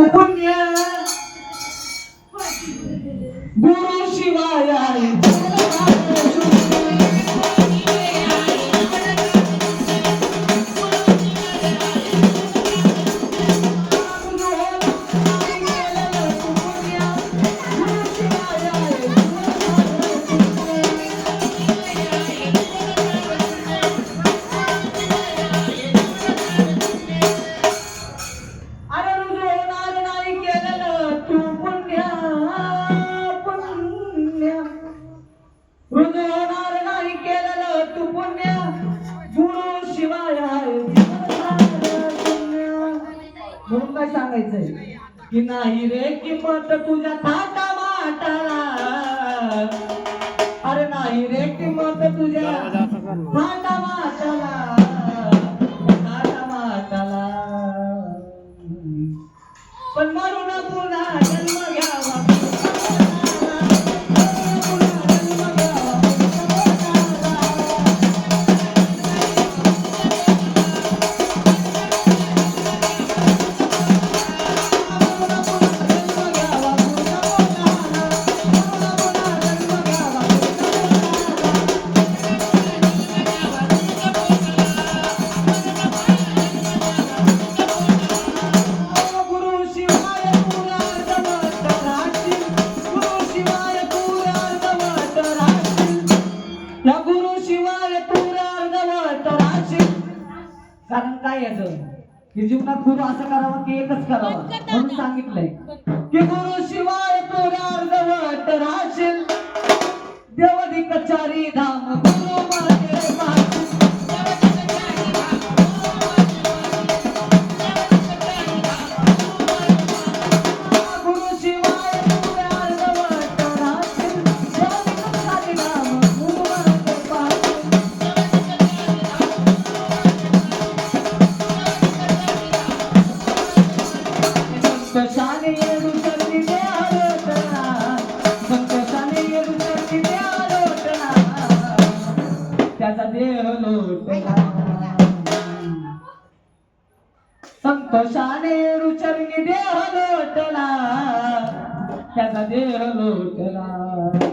पुण्य. गुरु शिवाय सांगायचंय? की नाही रे किंमत तुझ्या थाटा माटाला. अरे नाही रे किंमत तुझ्या थाटा माटाला. थाटा माटाला. पण मरून पुन्हा जन्म घ्यावा. कारण काय याचं की जीवनात गुरु असं करावं की एकच करावं? म्हणून सांगितलंय. की गुरु शिवाय पुरार्धवट राशील. देवदिक धाम देह लोटला संतोषाने रुचरणी देह लोटला त्याचा देह लोटला.